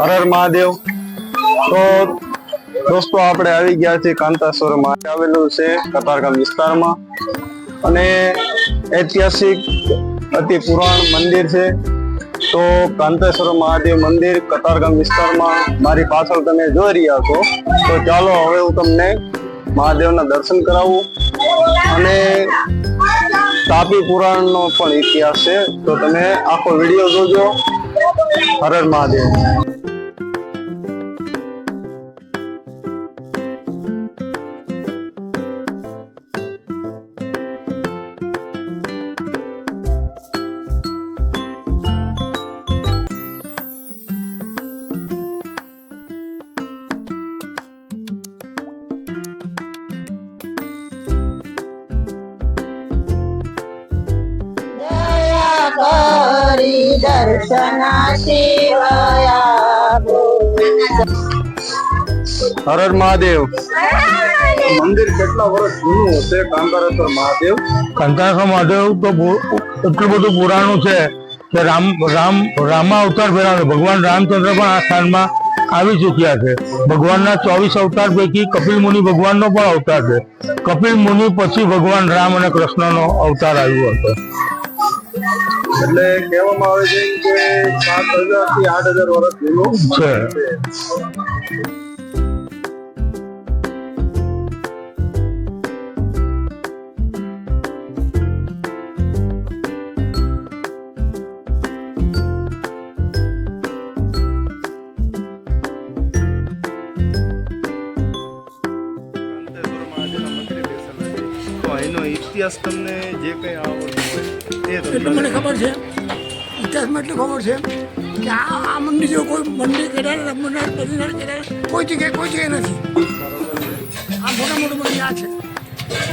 હર હર મહાદેવ. તો દોસ્તો, આપણે આવી ગયા છીએ કાંતાસ્વરમાં આવેલું છે કતારગામ વિસ્તારમાં. અને ઐતિહાસિક, અતિ પુરાણ મંદિર છે. તો કાંતેશ્વર મહાદેવ મંદિર કતારગામ વિસ્તારમાં મારી પાછળ તમે જોઈ રહ્યા છો. તો ચાલો, હવે હું તમને મહાદેવના દર્શન કરાવું. અને તાપી પુરાણનો પણ ઇતિહાસ છે. તો તમે આખો વીડિયો જોજો. હર હર મહાદેવ. દર્શના શિવયા હર હર મહાદેવ. મંદિર કેટલા વર્ષ જૂનું હશે કાંતારેશ્વર મહાદેવ. કંકાસા મહાદેવ તો એટલું બધું પુરાણું છે કે રામ રામ રામા અવતાર ફેરાવે ભગવાન રામચંદ્ર પણ આ સ્થાનમાં આવી ચૂક્યા છે. ભગવાનના ચોવીસ અવતાર પૈકી કપિલ મુનિ ભગવાનનો પણ અવતાર છે. કપિલ મુનિ પછી ભગવાન રામ અને કૃષ્ણનો અવતાર આવ્યો હતો. એટલે કહેવામાં આવે છે કે સાત હજારથી આઠ હજાર વર્ષ જૂનું છે. એનો ઇતિહાસ તમને જે કંઈ તે એટલું મને તમને ખબર છે ઇતિહાસમાં એટલું ખબર છે કે આ આ મંદિર જેવું કોઈ મંદિર કેદાર રમનાર બદ્રીનાથ કેદાર કોઈ જગ્યાએ કોઈ જગ્યાએ નથી આ મોટા મોટું મંદિર આ છે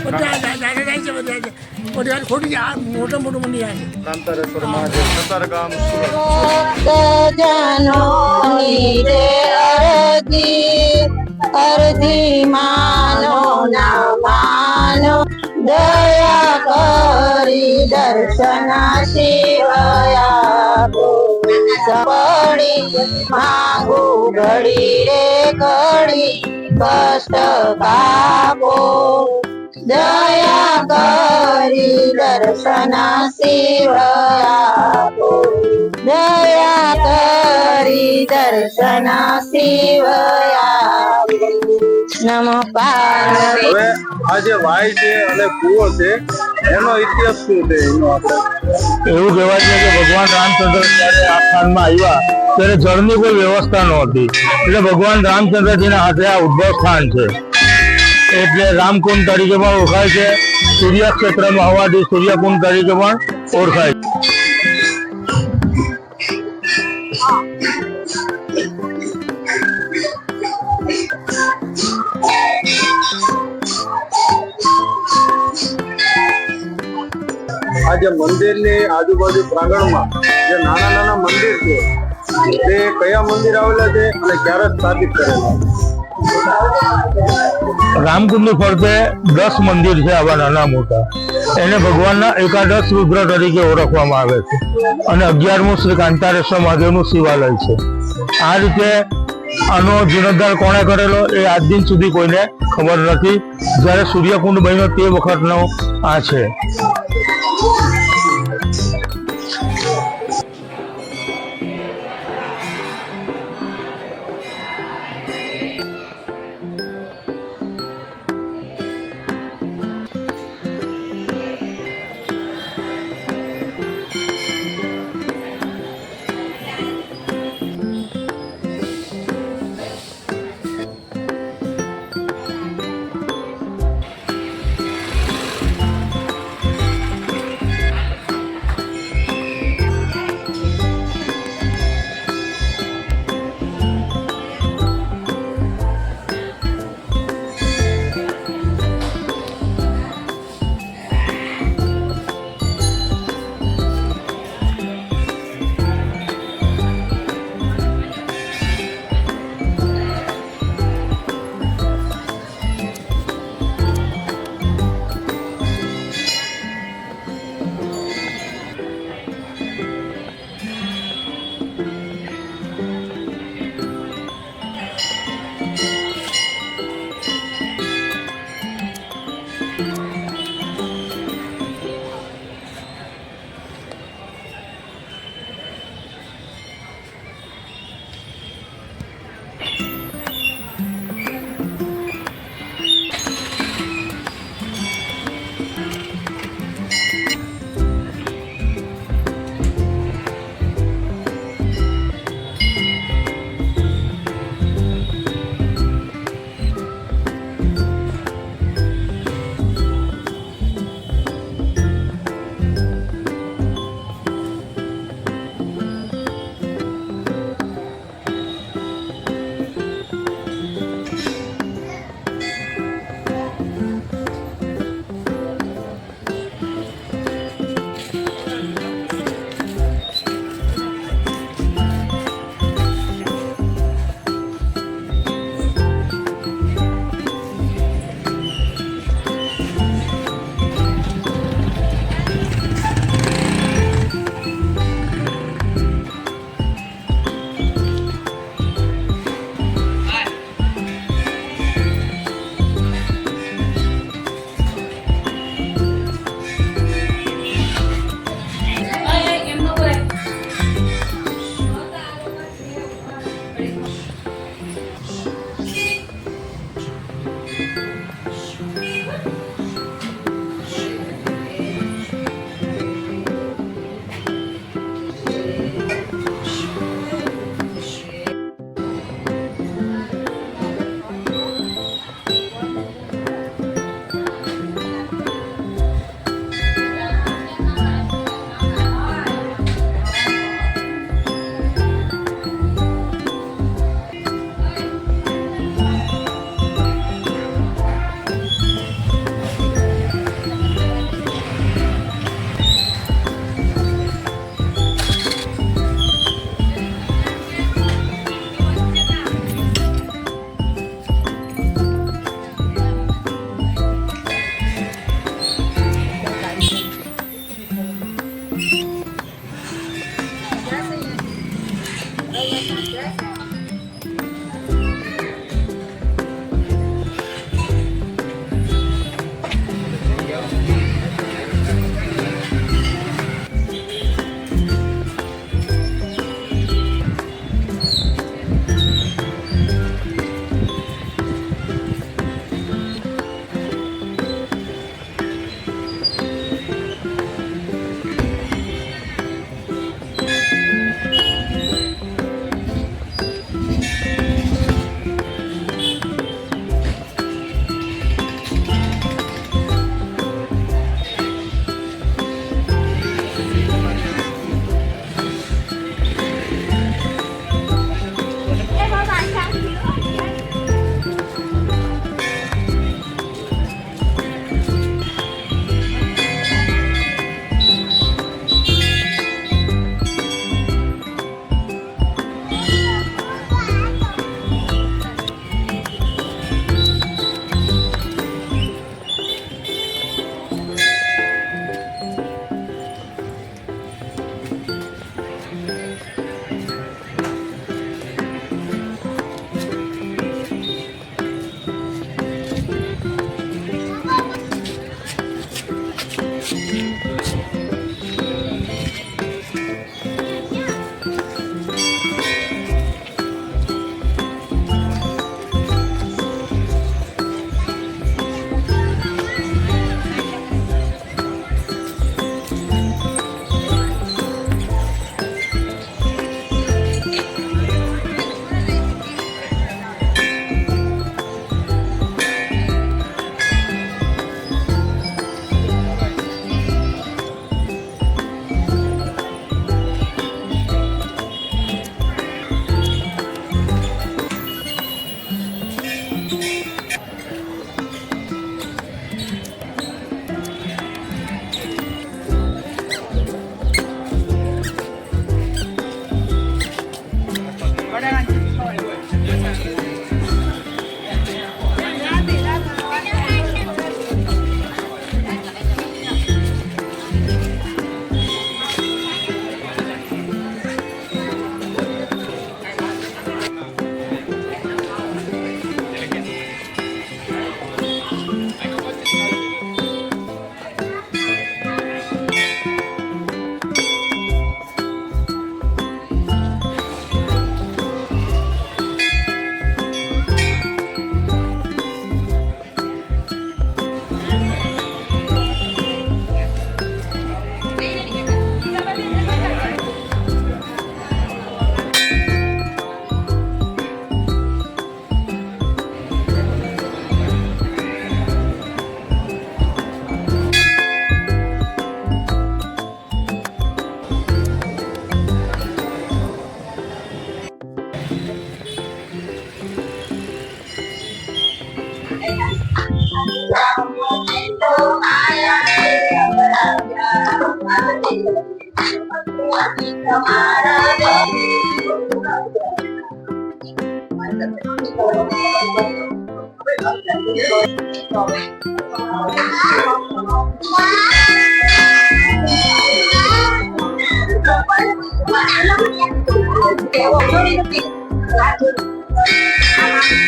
બધા દાદા જાય છે બધા જાય છે બધી વાત ખોટી છે આ મોટા મોટું મંદિર આ છે કાંતારેશ્વર મહાદેવ કતારગામ સુરત ભક્તજનોની રે અરજી અરજી માનો ના માનો દયા કરી દર્શના શિવયા સપડી માંગુ ઘડી રે ઘડી કષ્ટ કાપો દયા કરી દર્શના શિવયા દયા કરી દર્શના શિવયા નમ પાર્વતી. હવે આ જે વાય છે અને કુવો છે એનો ઇતિહાસ શું છે? એનો આપણે એવું કહેવાય છે કે ભગવાન રામચંદ્ર જ્યારે આ સ્થાનમાં આવ્યા ત્યારે જળની કોઈ વ્યવસ્થા નહોતી. એટલે ભગવાન રામચંદ્રજીના હાથે આ ઉદ્ભવ સ્થાન છે. એટલે રામકુંડ તરીકે પણ ઓળખાય છે. સૂર્ય ક્ષેત્રમાં હોવાથી સૂર્યકુંડ તરીકે પણ ઓળખાય છે. જે મંદિરની આજુબાજુ પ્રાંગણમાં જે નાના નાના મંદિર છે, તે કયા મંદિર આવેલા છે અને ક્યારે સ્થાપિત કરેલા રામકુંડ ફરતે દસ મંદિર છે આવા નાના મોટા. એને ભગવાનના એકાદશ રુદ્ર તરીકે ઓળખવામાં આવે છે. અને અગિયારમું શ્રી કાંતારેશ્વર મહાદેવનું શિવાલય છે. આ રીતે આનો જીર્ણોદ્ધાર કોણે કરેલો એ આજ દિન સુધી કોઈને ખબર નથી. જ્યારે સૂર્યકુંડ બન્યો તે વખતનો આ છે.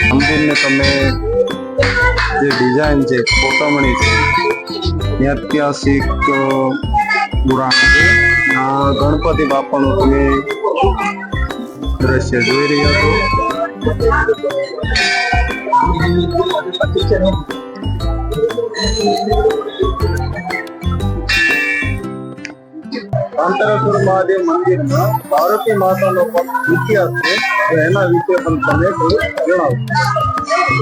મંદિરને તમે જે ડિઝાઇન છે કોતમણી છે, ઐતિહાસિક પુરાણ છે, આ ગણપતિ બાપાનું તમે દ્રશ્ય જોઈ રહ્યા છો. કાંતારેશ્વર મહાદેવ મંદિરમાં ભારતી માતાનો ઇતિહાસ છે, તો એના વિશે પણ તમે જણાવો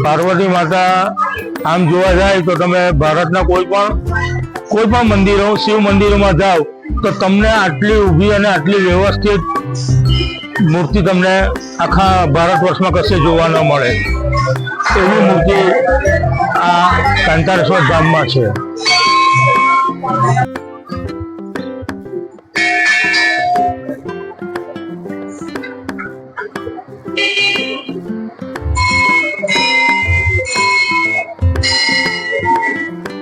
પાર્વતી માતા આમ જોવા જાય તો તમે ભારતના કોઈ પણ કોઈ પણ મંદિરો, શિવ મંદિરોમાં જાઓ તો તમને આટલી ઊભી અને આટલી વ્યવસ્થિત મૂર્તિ તમને આખા ભારત વર્ષમાં કશે જોવા ન મળે. એવી મૂર્તિ આ કાંતારેશ્વર ધામમાં છે.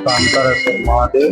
કાંતારેશ્વર મહાદેવ.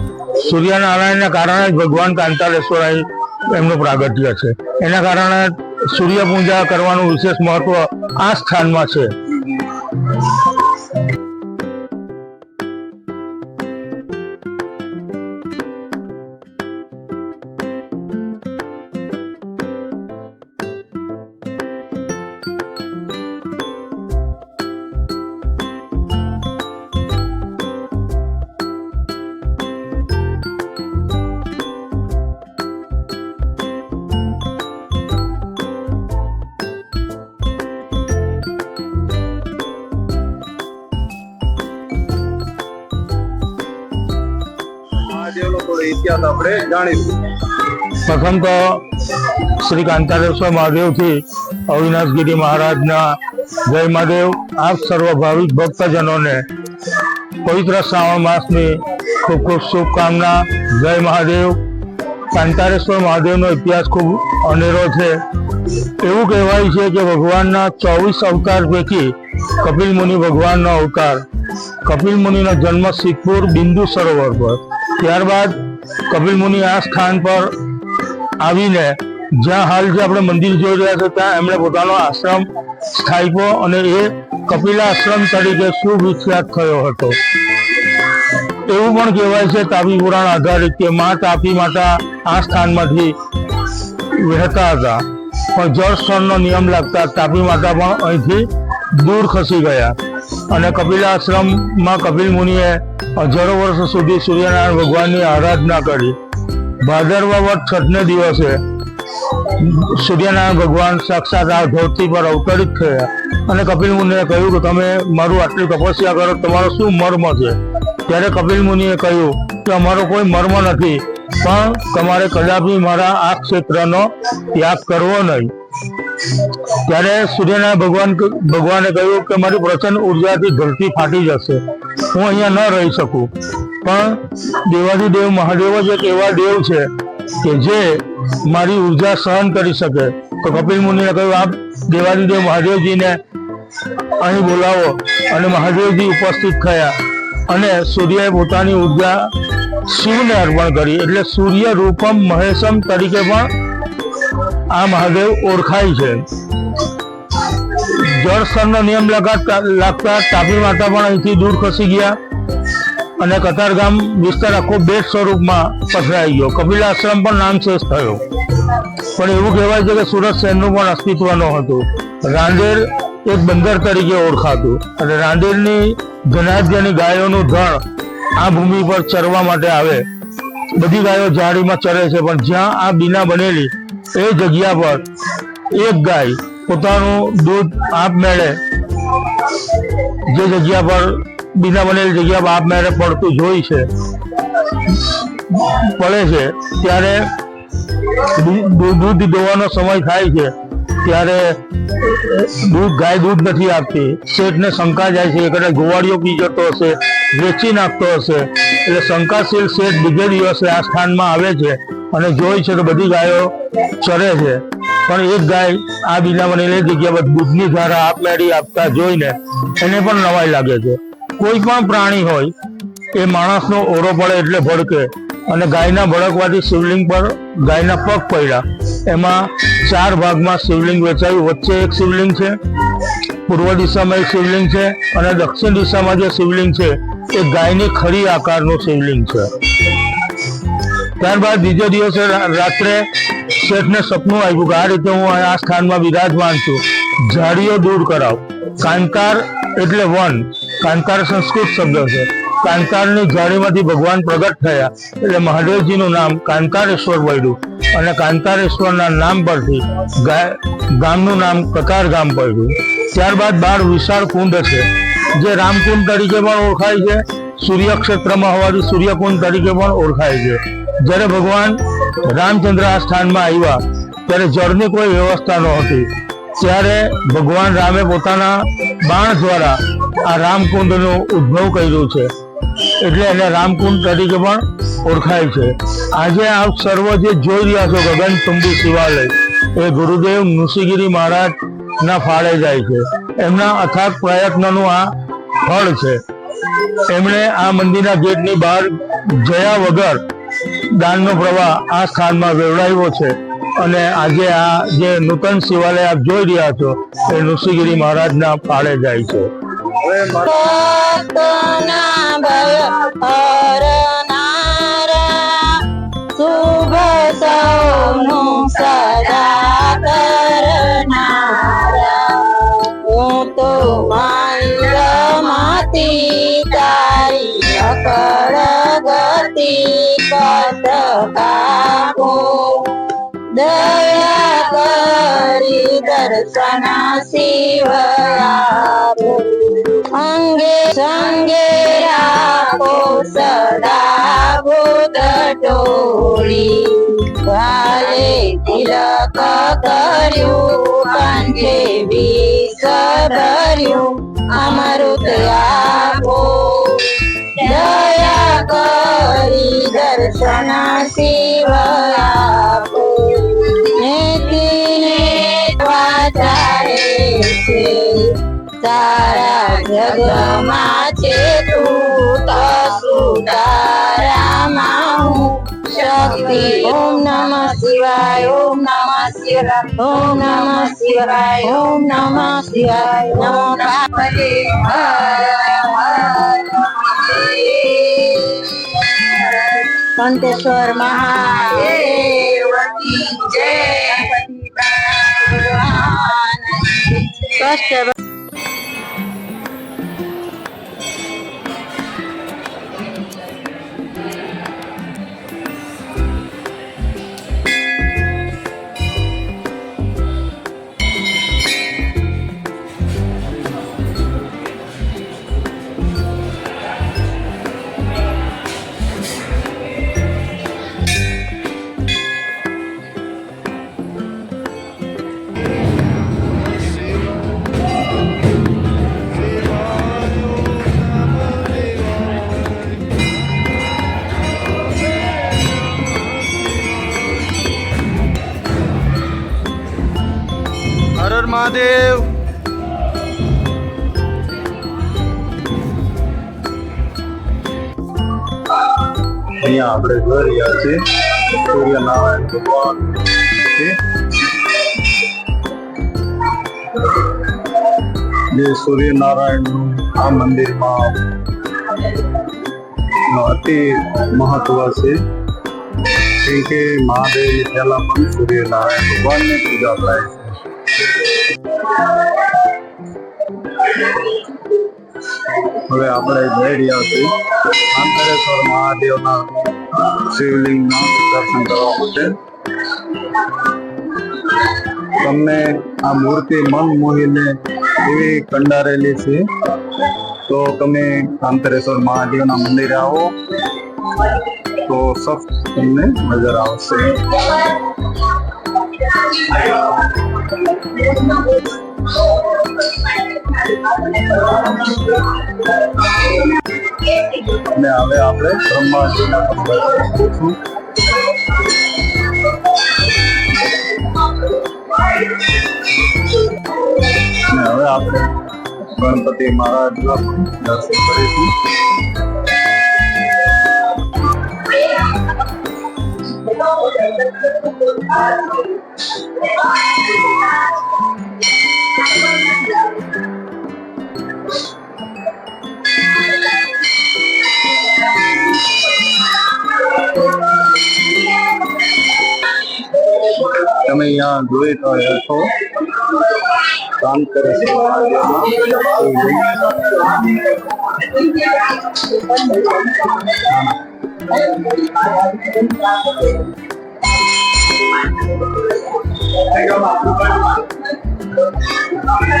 સૂર્યનારાયણના કારણે જ ભગવાન કાંતારેશ્વર એમનું પ્રાગટ્ય છે. એના કારણે સૂર્ય પૂજા કરવાનું વિશેષ મહત્વ આ સ્થાનમાં છે. ઇતિહાસ આપણે જાણીશું. પ્રથમ તો શ્રી કાંતારેશ્વર મહાદેવથી અવિનાશગીરી મહારાજના જય મહાદેવ. આપ સર્વ ભાવિક ભક્તજનોને પવિત્ર શ્રાવણ માસની ખૂબ ખૂબ શુભકામના. જય મહાદેવ. કાંતારેશ્વર મહાદેવનો ઇતિહાસ ખૂબ અનેરો છે. એવું કહેવાય છે કે ભગવાનના ચોવીસ અવતાર પૈકી કપિલ મુનિ ભગવાનનો અવતાર. કપિલ મુનિનો જન્મ સિદ્ધપુર બિંદુ સરોવર પર. ત્યારબાદ કપિલ મુનિ આ સ્થાન પર આવીને જ્યાં હાલ જે આપણે મંદિર જોઈ રહ્યા છે, ત્યાં એમણે પોતાનો આશ્રમ સ્થાપ્યો અને એ કપિલા આશ્રમ તરીકે સુવિખ્યાત થયો હતો. એવું પણ કહેવાય છે, તાપી પુરાણ આધારિત કે મા તાપી માતા આ સ્થાનમાંથી વહેતા હતા. પણ જળ સ્થળનો નિયમ લાગતા તાપી માતા પણ અહીંથી દૂર ખસી ગયા. અને કપિલા આશ્રમમાં કપિલ મુનિએ હજારો વર્ષ સુધી સૂર્યનારાયણ ભગવાનની આરાધના કરી. ભાદરવા વટ છઠને દિવસે સૂર્યનારાયણ ભગવાન સાક્ષાત આ ધરતી પર અવતરિત થયા. અને કપિલ મુનિએ કહ્યું કે તમે મારું આટલી તપસ્યા કરો, તમારો શું મર્મ છે? ત્યારે કપિલ મુનિએ કહ્યું કે અમારો કોઈ મર્મ નથી. પણ તમારે કદાપી મારા આ ક્ષેત્રનો ત્યાગ કરવો નહીં. ત્યારે સૂર્યનારાયણ ભગવાન ભગવાને કહ્યું કે મારી પ્રચંડ ઉર્જાથી ધરતી ફાટી જશે. હું અહીંયા ન રહી શકું. પણ દેવાદિદેવ મહાદેવ જ એક એવા દેવ છે કે જે મારી ઊર્જા સહન કરી શકે. તો કપિલ મુનિએ કહ્યું, આપ દેવાદિદેવ મહાદેવજીને અહીં બોલાવો. અને મહાદેવજી ઉપસ્થિત થયા. અને સૂર્યએ પોતાની ઊર્જા શિવને અર્પણ કરી. એટલે સૂર્ય રૂપમ મહેશમ તરીકે પણ આ મહાદેવ ઓળખાય છે. જળસ્તરનો નિયમ લગાતા લાગતા તાપી માતા પણ અહીંથી દૂર ખસી ગયા અને કતારગામ વિસ્તાર આખો બેટ સ્વરૂપમાં પથરાઈ ગયો. કપિલ આશ્રમ પણ નામશેષ થયો. પણ એવું કહેવાય છે કે સુરત શહેરનું પણ અસ્તિત્વ ન હતું રાંદેર એક બંદર તરીકે ઓળખાતું. અને રાંદેરની ધનાઢ્યની ગાયોનું ધણ આ ભૂમિ પર ચરવા માટે આવે. બધી ગાયો ઝાડીમાં ચરે છે, પણ જ્યાં આ બીના બનેલી એ જગ્યા પર એક ગાય પોતાનું દૂધ આપમેળે જે જગ્યા પર બીના બનેલી જગ્યા પર આપમેળે પડતું જોઈ છે, પડે છે, ત્યારે દૂધ દોવાનો સમય થાય છે. ત્યારે દૂધ ગાય દૂધ નથી આપતી. શેઠને શંકા જાય છે કદાચ ગોવાળીઓ પી જતો હશે, વેચી નાખતો હશે. એટલે શંકાશીલ શેઠ બીજે દિવસે આ સ્થાનમાં આવે છે અને જોઈ છે તો બધી ગાયો ચરે છે. પણ એક ગાય આ બીજા મને જગ્યા પર દૂધની ધારા આપમેળી આપતા જોઈને એને પણ નવાઈ લાગે છે. કોઈ પણ પ્રાણી હોય, એ માણસનો ઓરો પડે એટલે ભડકે. અને ગાયના ભડકવાથી શિવલિંગ પર ગાયના પગ પડ્યા. એમાં ચાર ભાગમાં શિવલિંગ વેચાયું. વચ્ચે એક શિવલિંગ છે, પૂર્વ દિશામાં એક શિવલિંગ છે અને દક્ષિણ દિશામાં જે શિવલિંગ છે, એ ગાયની ખરી આકારનું શિવલિંગ છે. ત્યારબાદ બીજે દિવસે રાત્રે શેઠને સપનું આવ્યું કે આ રીતે હું આ સ્થાનમાં વિરાજમાન છું. ઝાડીઓ દૂર કરાવ. કાંતાર એટલે વન. કાંતાર સંસ્કૃત શબ્દ છે. કાંતારની જાળીમાંથી ભગવાન પ્રગટ થયા. એટલે મહાદેવજીનું નામ કાંતારેશ્વર પડ્યું અને કાંતારેશ્વરના નામ પરથી ગામનું નામ કતાર ગામ પડ્યું. ત્યારબાદ બાર વિશાળ કુંડ છે, જે રામકુંડ તરીકે પણ ઓળખાય છે, સૂર્યક્ષેત્રમાં હોવાથી સૂર્યકુંડ તરીકે પણ ઓળખાય છે. જ્યારે ભગવાન રામચંદ્ર આ સ્થાનમાં આવ્યા, ત્યારે જળની કોઈ વ્યવસ્થા નહોતી. ત્યારે ભગવાન રામે પોતાના બાણ દ્વારા આ રામકુંડનું ઉદ્ભવ કર્યું છે. એટલે એને રામકુંડ તરીકે પણ ઓળખાય છે. આજે આપ સર્વ જે જોઈ રહ્યા છો ગગનચુંબી શિવાલય, એ ગુરુદેવ નૃષિગીરી મહારાજ ના ફાળે જાય છે. એમના અથાગ પ્રયત્નનું આ ફળ છે. એમણે આ મંદિરના ગેટની બહાર જયા વગર દાનનો પ્રવાહ આ સ્થાનમાં વેવડાવ્યો છે. અને આજે આ જે નૂતન શિવાલય આપ જોઈ રહ્યા છો, એ નૃષિગીરી મહારાજના ફાળે જાય છે. ભક્તના ભય હરનારા, શુભ સદા કરનારા. હું તો મંદમતી તારી અકળ ગતિ પત કાપો. દયા કરી દર્શન શિવ આપો. અંગે સંગે રાખો સદા ભૂત ટોળી. કાલે તિલક કર્યું કંઠે વિષ ભર્યું અમૃત આપો. દયા કરી દર્શન શિવ આપો. નીતિને વાચારે છે. તારા જગમાં છે તું તો સુતારામાં હું શક્તિ ઓમ નમઃ શિવાય ઓમ નમઃ શિવાય ઓમ નમઃ શિવાય ઓમ નમઃ શિવાય નમો પાર્વતે હર હર કંટેશ્વર મહાદેવ કી જય કષ્ટ જોઈ રહ્યા છીએ સૂર્યનારાયણ ભગવાન. છે જે સૂર્યનારાયણનું આ મંદિરમાં અતિ મહત્વ છે. કેમ કે મહાદેવની પહેલા પણ સૂર્યનારાયણ ભગવાનની પૂજા થાય છે. હવે આપણે જઈ રહ્યા છીએ આંતરેશ્વર મહાદેવના શિવલિંગના દર્શન કરવા માટે. તમને આ મૂર્તિ મન મોહીને એવી કંડારેલી છે. તો તમે અંતરેશ્વર મહાદેવના મંદિરે આવો. તો સફ તમને નજર આવશે. અને હવે આપણે બ્રહ્માજીના દર્શન કરીશું. અને હવે આપણે ગણપતિ મહારાજના પણ દર્શન કરીશું તમે અહીંયા જોઈ રહ્યા છો કામ કરે છે Thank you. Everybody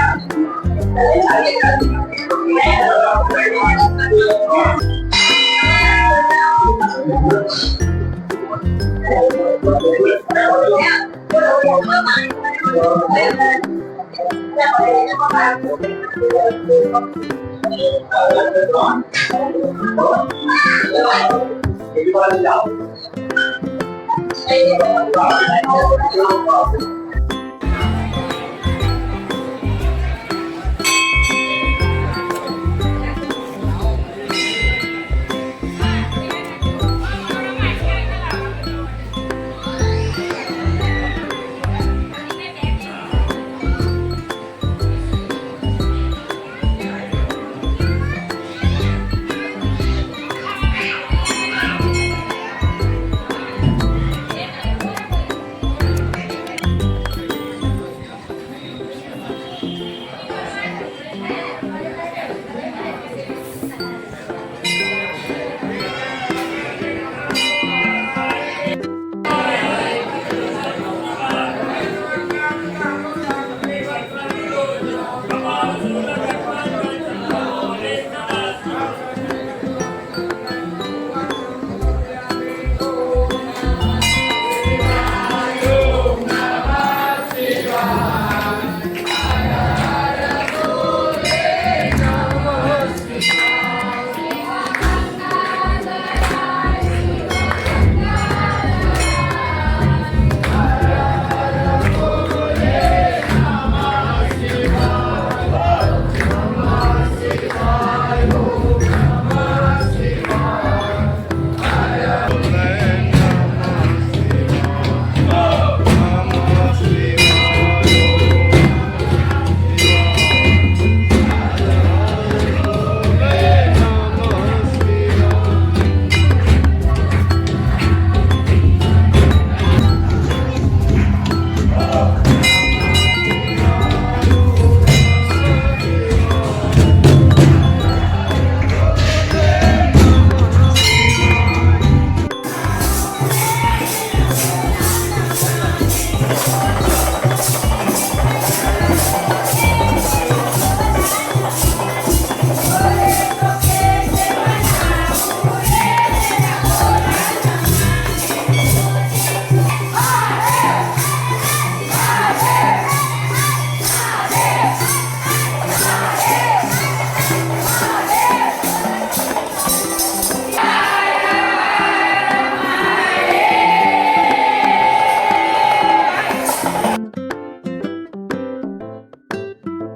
else.